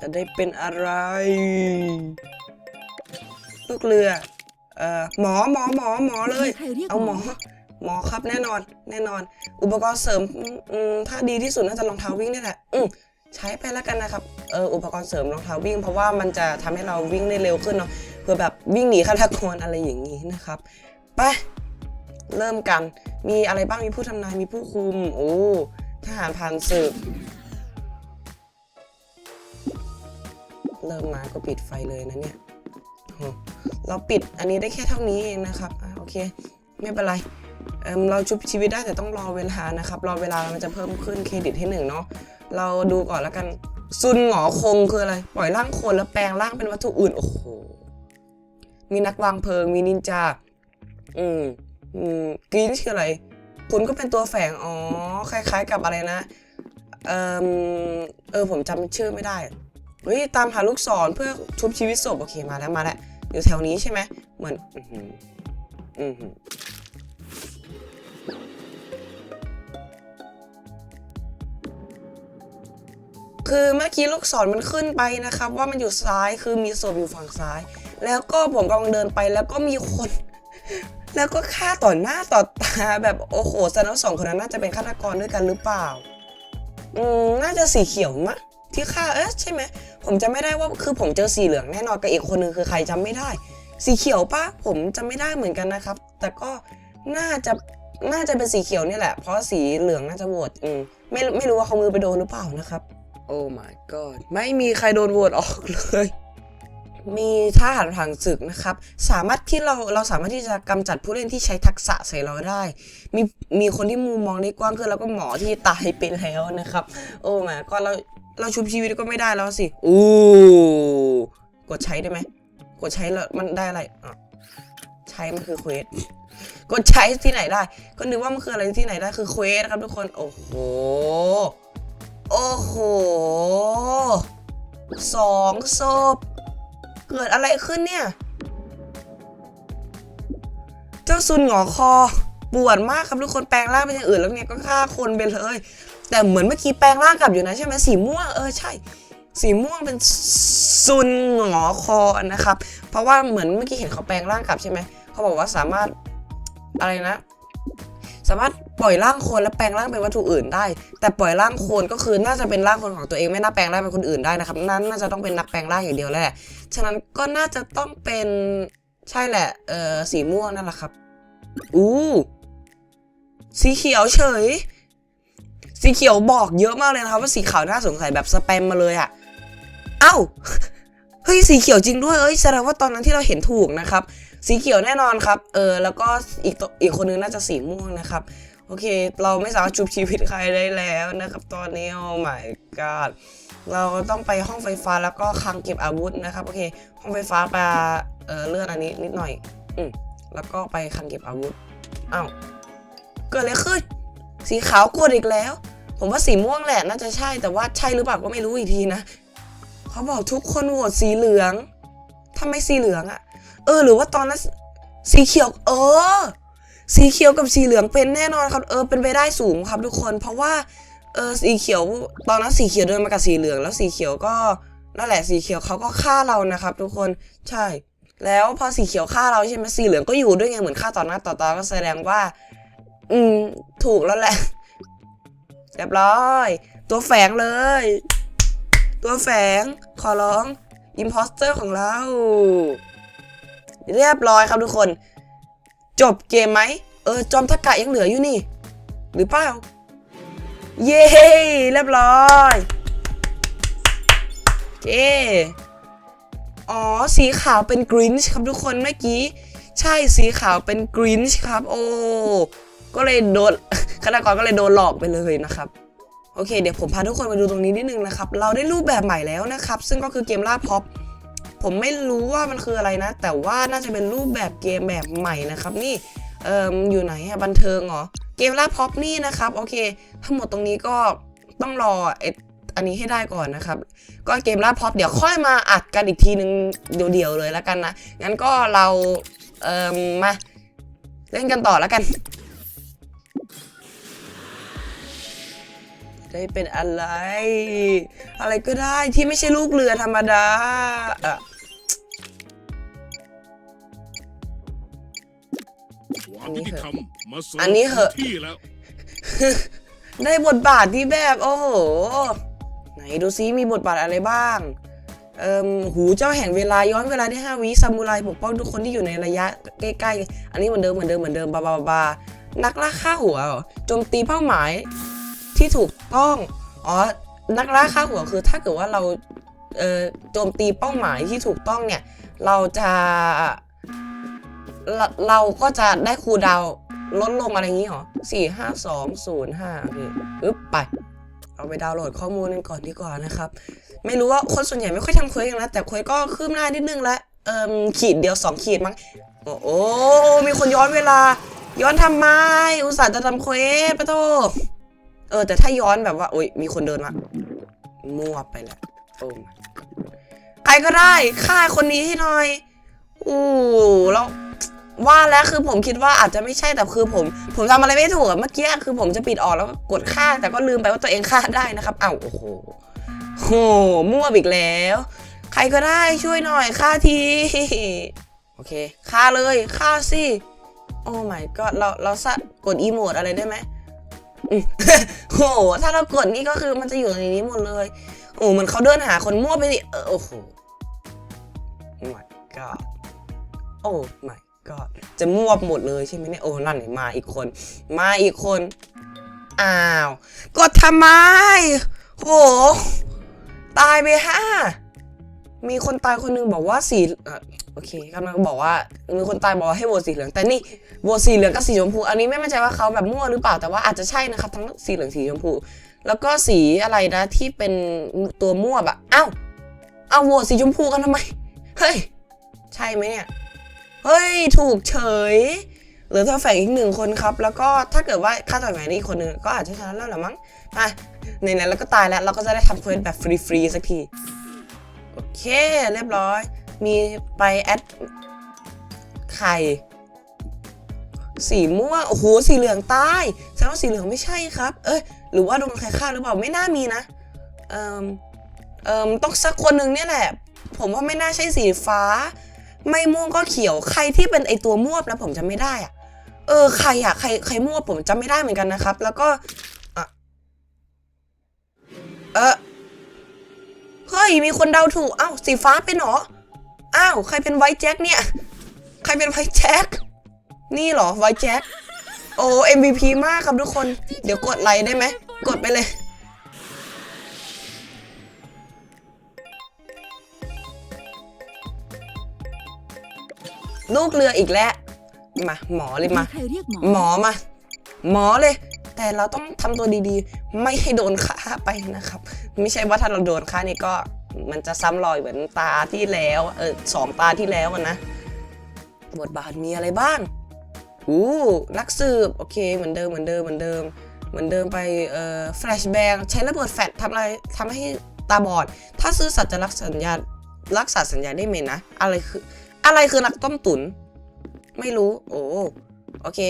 จะได้เป็นอะไร ลูกเรือ เอ่อหมอหมอหมอหมอเลยมีใครเรียกเอาหมอ หมอครับแน่นอน แน่นอน อุปกรณ์เสริมอืมอืมถ้าดีที่สุดน่าจะรองเท้าวิ่งนี่แหละอืมใช้ไปแล้วกันนะครับ เอออุปกรณ์เสริมรองเท้าวิ่ง เพราะว่ามันจะทำให้เราวิ่งได้เร็วขึ้นเนาะ เพื่อแบบวิ่งหนีฆาตกรอะไรอย่างนี้นะครับ ไป เริ่มกัน มีอะไรบ้าง มีผู้ทำนาย มีผู้คุม โอ้ ทหารผ่านศึก เริ่มมาก็ปิดไฟเลยนะเนี่ยโอ้เราปิดอันนี้ได้แค่เท่านี้เองนะครับอโอเค ไม่เป็นไรเเราชุบชีวิตได้แต่ต้องรอเวลานะครับ รอเวลามันจะเพิ่มขึ้นเครดิตให้หนึ่งเนาะเราดูก่อนแล้วกันซุนหงอคงคืออะไร ปล่อยร่างคนแล้วแปลงร่างเป็นวัตถุอื่น โอ้โห มีนักวางเพลิง มีนินจา อืม อืมกรีนคืออะไร คุณก็เป็นตัวแฝง อ๋อ คล้าย ๆ กับอะไรนะ เออเออ ผมจำชื่อไม่ได้ เฮ้ยตามหาลูกศรเพื่อชุบชีวิตศพโอเคมาแล้วมาแล้วอยู่แถวนี้ใช่ไหมเหมือนอือหืออือหือคือเมื่อกี้ลูกศรมันขึ้นไปนะครับ ว่ามันอยู่ซ้ายคือมีศพอยู่ฝั่งซ้าย แล้วก็ผมกำลังเดินไปแล้วก็มีคน แล้วก็ฆ่าต่อหน้าต่อตาแบบโอ้โหแสดงว่าสองคนนั้นน่าจะเป็นฆาตกรด้วยกันหรือเปล่า อืมน่าจะสีเขียวมะที่ฆ่าเอ๊ะใช่ไหม ผมจะไม่ได้ว่าคือผมเจอสีเหลืองแน่นอนกับอีกคนนึงคือใครจำไม่ได้ สีเขียวปะผมจำไม่ได้เหมือนกันนะครับ แต่ก็น่าจะน่าจะเป็นสีเขียวนี่แหละ เพราะสีเหลืองน่าจะโหวตอืมไม่ไม่รู้ว่าเขามือไปโดนหรือเปล่านะครับ โอ้ my god ไม่มีใครโดนโหวตออกเลยมีทหารผ่านศึกนะครับ สามารถที่เราเราสามารถที่จะกำจัดผู้เล่นที่ใช้ทักษะใส่เราได้ มีมีคนที่มุมมองได้กว้างขึ้นแล้วก็หมอที่ตายไปแล้วนะครับ โอ้แหมก็เรา เราชุบชีวิตก็ไม่ได้แล้วสิอู้กดใช้ได้ไหมกดใช้แล้วมันได้อะไรอะใช้มันคือเควสกดใช้ที่ไหนได้ ก็นึกว่ามันคืออะไรที่ไหนได้คือเควสนะครับทุกคนโอ้โหโอ้โหสองศพเกิดอะไรขึ้นเนี่ย เจ้าซุนหงอคอปวดมากครับทุกคนแปลงร่างเป็นอย่างอื่นแล้วเนี่ยก็ฆ่าคนไปเลย แต่เหมือนเมื่อกี้แปลงร่างกลับอยู่นะใช่ไหมสีม่วงเออใช่ สีม่วงเป็นซุนหงอคอนะครับ เพราะว่าเหมือนเมื่อกี้เห็นเขาแปลงร่างกลับใช่ไหมเขาบอกว่าสามารถอะไรนะ สามารถปล่อยร่างคนแล้วแปลงร่างเป็นวัตถุอื่นได้ แต่ปล่อยร่างคนก็คือน่าจะเป็นร่างคนของตัวเองไม่น่าแปลงร่างเป็นคนอื่นได้นะครับนั่นน่าจะต้องเป็นนักแปลงร่างอย่างเดียวแหละฉะนั้นก็น่าจะต้องเป็นใช่แหละเออสีม่วงนั่นแหละครับอู้สีเขียวเฉย สีเขียวบอกเยอะมากเลยนะครับว่าสีขาวน่าสงสัยแบบสแปมมาเลยอะเอ้าเฮ้ยสีเขียวจริงด้วยเอ้ยแสดงว่าตอนนั้นที่เราเห็นถูกนะครับ สีเขียวแน่นอนครับ เออแล้วก็อีกตัวอีกคนนึงน่าจะสีม่วงนะครับโอเค เราไม่สามารถชุบชีวิตใครได้แล้วนะครับ ตอนนี้โอ้ my god เราต้องไปห้องไฟฟ้าแล้วก็คลังเก็บอาวุธนะครับ โอเค ห้องไฟฟ้าไปาเออเลื่อดอันนี้นิดหน่อย อืมแล้วก็ไปคลังเก็บอาวุธอ้าวเกิดอะไรขึ้นสีขาวกดอีกแล้ว ผมว่าสีม่วงแหละน่าจะใช่แต่ว่าใช่หรือเปล่าก็ไม่รู้อีกทีนะเขาบอกทุกคนโหวตสีเหลืองทำไมสีเหลืองอะเออ หรือว่าตอนนั้นสีเขียว เออ สีเขียวกับสีเหลืองเป็นแน่นอนครับ เออ เป็นไปได้สูงครับทุกคน เพราะว่าเออสีเขียวตอนนั้นสีเขียวเดินมากับสีเหลือง แล้วสีเขียวก็นั่นแหละสีเขียวเขาก็ฆ่าเรานะครับ ทุกคนใช่ แล้วพอสีเขียวฆ่าเราใช่ไหมสีเหลืองก็อยู่ด้วยไงเหมือนฆ่าต่อหน้าต่อตาก็แสดงว่า อืมถูกแล้วแหละ เรียบร้อย ตัวแฝงเลย ตัวแฝงขอร้องอิมพอสเตอร์ของเรา เรียบร้อยครับทุกคน จบเกมไหมเออ จอมทากกะยังเหลืออยู่นี่ หรือเปล่า เย้เรียบร้อยเย้อ๋อ สีขาวเป็นกรินช์ครับทุกคนเมื่อกี้ ใช่สีขาวเป็นกรินช์ครับ โอ้ ก็เลยโดน ฆาตกรก็เลยโดนหลอกไปเลยนะครับโอเค เดี๋ยวผมพาทุกคนมาดูตรงนี้นิดนึงนะครับ เราได้รูปแบบใหม่แล้วนะครับ ซึ่งก็คือเกมล่าพ็อปผมไม่รู้ว่ามันคืออะไรนะ แต่ว่าน่าจะเป็นรูปแบบเกมแบบใหม่นะครับ นี่เอ่ออยู่ไหนบันเทิงเหรอเกมล่าพ็อปนี่นะครับโอเค ทั้งหมดตรงนี้ก็ต้องรอไออันนี้ให้ได้ก่อนนะครับ ก็เกมล่าพ็อปเดี๋ยวค่อยมาอัดกันอีกทีนึงเดี่ยวๆเลยแล้วกันนะงั้นก็เราเอ่อมาเล่นกันต่อแล้วกัน ได้เป็นอะไร อะไรก็ได้ที่ไม่ใช่ลูกเรือธรรมดาอะความยุติธรรมมาเสริมอันนี้เหอะที่แล้ว ได้บทบาทที่แบบโอ้โห ไหนดูซิมีบทบาทอะไรบ้าง เอ่มหูเจ้าแห่งเวลาย้อนเวลาได้5วิซามูไรปกป้องทุกคนที่อยู่ในระยะใกล้ๆ อันนี้เหมือนเดิมเหมือนเดิมเหมือนเดิมบาบาบาบานักล่าฆ่าหัวเหรอโจมตีเป้าหมาย ที่ถูกต้อง อ๋อ นักล่าฆ่าหัวคือถ้าเกิดว่าเราเอ่อโจมตีเป้าหมายที่ถูกต้องเนี่ย เราจะเราเราก็จะได้คูดาวลดลงอะไรอย่างนี้เหรอสี่ห้าสองศูนย์ห้าโอเคอึ๊บไป เอาไปดาวน์โหลดข้อมูลกันก่อนดีกว่านะครับ ไม่รู้ว่าคนส่วนใหญ่ไม่ค่อยทำเควสกันะแต่เควสก็คืบหน้านิดนึงแล้วเอ่มขีดเดียวสองขีดมั้ง โอ้โหมีคนย้อนเวลา ย้อนทำไม อุตส่าห์จะทำเควสปะโต เออแต่ถ้าย้อนแบบว่าโอ้ยมีคนเดินมามั่วไปแล้วโอ้ใครก็ได้ฆ่าคนนี้ให้หน่อยอู้แล้วว่าแล้วคือผมคิดว่าอาจจะไม่ใช่แต่คือผม ผมทำอะไรไม่ถูกเมื่อกี้คือผมจะปิดออกแล้วก็กดฆ่า แต่ก็ลืมไปว่าตัวเองฆ่าได้นะครับเอ้าโอ้โหโหมั่วอีกแล้ว ใครก็ได้ช่วยหน่อยฆ่าทีโอเคฆ่าเลยฆ่าสิโอ้ my god เราเราสะกดอีโมดอะไรได้ไหม โอืมโห ถ้าเรากดนี่ก็คือมันจะอยู่ในนี้หมดเลย โอ้เหมือนเขาเดินหาคนมั่วไปสิเออโอ้โห my god โอ้ my god จะมั่วหมดเลยใช่ไหมเนี่ย โอ้นั่นไงมาอีกคน มาอีกคน อ้าว กดทำไม โห ตายไปห้ามีคนตายคนหนึงบอกว่าสี โอเคกำลังบอกว่ามีคนตายบอกว่าให้โหวตสีเหลือง แต่นี่โหวตสีเหลืองกับสีชมพู อันนี้ไม่มั่นใจว่าเขาแบบมั่วหรือเปล่าแต่ว่าอาจจะใช่นะครับทั้งสีเหลืองสีชมพู แล้วก็สีอะไรนะที่เป็นตัวมั่วแบบอ้าวเอาโหวตสีชมพูกันทำไมเฮ้ยใช่ไหมเนี่ยเฮ้ยถูกเฉยหลือเธอแฝงอีกหนึ่งคนครับ แล้วก็ถ้าเกิดว่าค่าต่อยแหวนอีกคนหนึ่งก็อาจจะชนะแล้วแหละมั้งอะในนั้นเราก็ตายแล้วเราก็จะได้ทำเควสแบบฟรีๆสักที โอเค เรียบร้อย มีไปแอดไข่สีม่วงโอ้โหสีเหลืองตายแสดงว่าสีเหลืองไม่ใช่ครับ เอ้ยหรือว่าโดนใครฆ่าหรือเปล่าไม่น่ามีนะเอ่มเอ่มต้องสักคนหนึ่งเนี่ยแหละ ผมว่าไม่น่าใช่สีฟ้า ไม่ม่วงก็เขียวใครที่เป็นไอตัวม่วบนะผมจำไม่ได้อะเออใครอะใครใครม่วบผมจำไม่ได้เหมือนกันนะครับ แล้วก็อะเออเฮ้ยมีคนเดาถูกเอ้าสีฟ้าเป็นเหรอ อ้าวใครเป็นไวท์แจ็คเนี่ย ใครเป็นไวท์แจ็ค นี่เหรอไวท์แจ็ค โอ้ MVP มากครับทุกคน เดี๋ยวกดไลค์ได้ไหม กดไปเลยลูกเรืออีกแล้ว มาหมอเลยมาใครเรียกหมอหมอมา หมอเลย แต่เราต้องทำตัวดีๆ ไม่ให้โดนฆ่าไปนะครับ ไม่ใช่ว่าถ้าเราโดนฆ่านี่ก็ มันจะซ้ำรอยเหมือนตาที่แล้วเออสองตาที่แล้วนะ บทบาทมีอะไรบ้างอู้นักสืบโอเคเหมือนเดิมเหมือนเดิมเหมือนเดิมเหมือนเดิมไปเอ่อแฟลชแบงใช้ระเบิดแฟลชทำอะไรทำให้ตาบอด ถ้าซื้อสัตว์จะรักสัญญารักษาสัญญาได้ไหมนะ อะไรคืออะไรคือนักต้มตุ๋นไม่รู้โอ้โอเค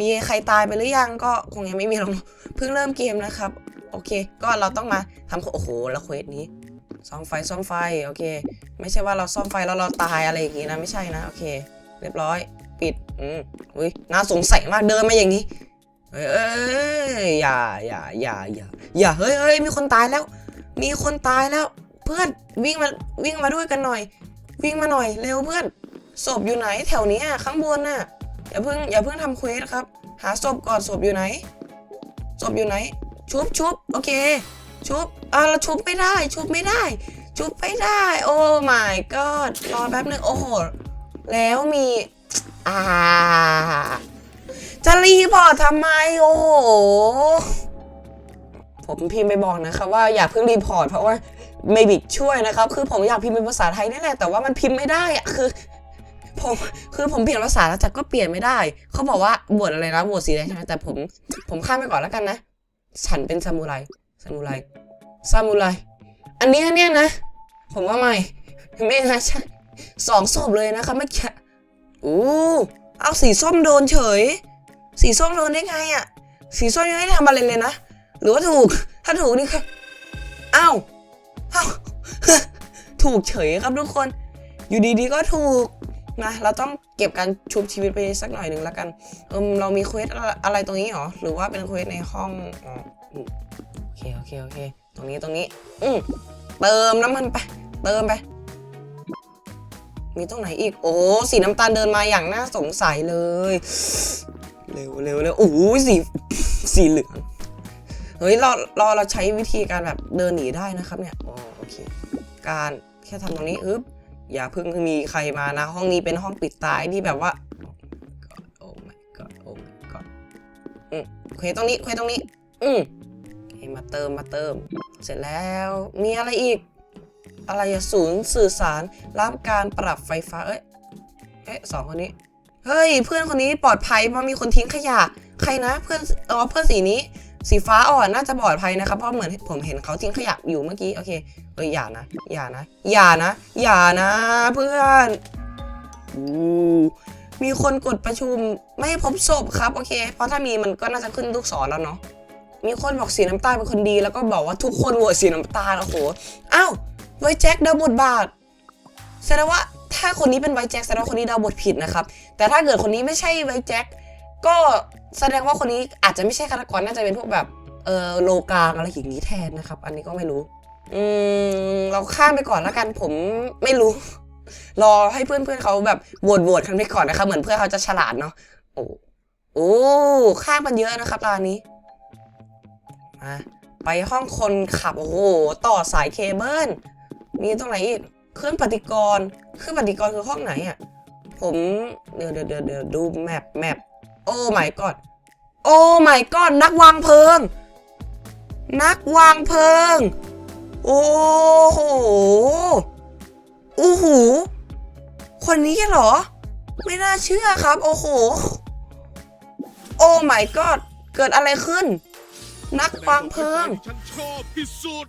มีใครตายไปหรือยังก็คงยังไม่มีหรอกเพิ่งเริ่มเกมนะครับ โอเค ก็เราต้องมาทำโอ้โหแล้วเควสนี้ ซ่อมไฟซ่อมไฟโอเค ไม่ใช่ว่าเราซ่อมไฟแล้วเราตายอะไรอย่างงี้นะไม่ใช่นะโอเค เรียบร้อย ปิดอืมอุ้ยน่าสงสัยมากเดินมาอย่างนี้เอ้ยอย่าอย่าอย่าอย่าอย่าเฮ้ยเฮ้ยมีคนตายแล้ว มีคนตายแล้ว เพื่อนวิ่งมาวิ่งมาด้วยกันหน่อย วิ่งมาหน่อยเร็วเพื่อนศพอยู่ไหนแถวนี้ข้างบนน่ะอย่าเพิ่งอย่าเพิ่งทำเควสครับ หาศพก่อนศพอยู่ไหนศพอยู่ไหน ชุบชุบโอเค ชุบอ่าเราชุบไม่ได้ ชุบไม่ได้ ชุบไม่ได้ โอ้ my god รอแป๊บนึงโอ้โห แล้วมีอ่าจะรีพอร์ตทำไมโอ้โหผมพิมพ์ไปบอกนะครับว่าอย่าเพิ่งรีพอร์ตเพราะว่าเมบิกช่วยนะครับ คือผมอยากพิมพ์เป็นภาษาไทยนี่แหละแต่ว่ามันพิมพ์ไม่ได้อะคือผมคือผมเปลี่ยนภาษาแล้วแต่ก็เปลี่ยนไม่ได้ เขาบอกว่าบวชอะไรนะบวชสีแดงใช่ไหมแต่ผม ผมข้ามไปก่อนแล้วกันนะ ฉันเป็นซามูไร ซามูไรซามูไรอันเนี้ยเนี่ยนะ ผมว่าไม่ไม่น่าใช่สองศพเลยนะคะเมื่อกี้อู้เอาสีส้มโดนเฉย สีส้มโดนได้ไงอะสีส้มยังไม่ทำอะไรเลยนะ หรือว่าถูก ถ้าถูกนี่คืออ้าวอ้าวถูกเฉยครับทุกคน อยู่ดีๆก็ถูกนะเราต้องเก็บการชุบชีวิตไปสักหน่อยหนึ่งแล้วกันเอมเรามีเควสอะไรตรงนี้หรอ หรือว่าเป็นเควสในห้องอ๋อ เคโอเคโอเค ตรงนี้ตรงนี้ อืมเติมน้ำมันไป เติมไป มีตรงไหนอีก โอ้สีน้ำตาลเดินมาอย่างน่าสงสัยเลย เร็วเร็วเร็วโอ้สีสีเหลืองเฮ้ยเราเราเราใช้วิธีการแบบเดินหนีได้นะครับเนี่ยอ๋อโอเค การแค่ทำตรงนี้อึ๊บอย่าเพิ่งมีใครมานะ ห้องนี้เป็นห้องปิดตายที่แบบว่าโอ้ my god โอ้ my god อืมเควตรงนี้เควตรงนี้ อืม มาเติมมาเติม เสร็จแล้วมีอะไรอีก อะไรศูนย์สื่อสารรับการปรับไฟฟ้า เอ้ยเอ๊ะสองคนนี้ เฮ้ย เพื่อนคนนี้ปลอดภัยเพราะมีคนทิ้งขยะ ใครนะเพื่อนอ๋อเพื่อนสีนี้สีฟ้าอ่อนน่าจะปลอดภัยนะครับ เพราะเหมือนผมเห็นเขาทิ้งขยะอยู่เมื่อกี้ โอเคเอ้ยอย่านะ อย่านะ อย่านะ อย่านะ เพื่อนอู้มีคนกดประชุมไม่พบศพครับ โอเค เพราะถ้ามีมันก็น่าจะขึ้นลูกศรแล้วเนาะ มีคนบอกสีน้ำตาลเป็นคนดี แล้วก็บอกว่าทุกคนโหวตสีน้ำตาลโอ้โหอ้าวไวแจ็คเดาบทบาทแสดงว่าถ้าคนนี้เป็นไวแจ็คแสดงว่าคนนี้เดาบทผิดนะครับ แต่ถ้าเกิดคนนี้ไม่ใช่ไวแจ็คก็แสดงว่าคนนี้อาจจะไม่ใช่ฆาตกรน่าจะเป็นพวกแบบเออโลกาอะไรอย่างนี้แทนนะครับ อันนี้ก็ไม่รู้ อืมเราข้ามไปก่อนแล้วกันผมไม่รู้ รอให้เพื่อนเพื่อนๆเขาแบบโหวตโหวตกันไปก่อนนะครับเหมือนเพื่อนเขาจะฉลาดเนาะโอ้โอ้ข้ามมันเยอะนะครับร้านนี้ มาไปห้องคนขับโอ้โหต่อสายเคเบิลมีตรงไหนอีกเครื่องปฏิกรณ์เครื่องปฏิกรณ์คือห้องไหนอะผมเดี๋ยวเดี๋ยวเดี๋ยวดูแมปแมปโอ้ my god โอ้ my god นักวางเพลิง นักวางเพลิง โอ้โหโอ้โหคนนี้เหรอ ไม่น่าเชื่อครับ โอ้โห โอ้ my god เกิดอะไรขึ้น นักวางเพลิงฉันชอบที่สุด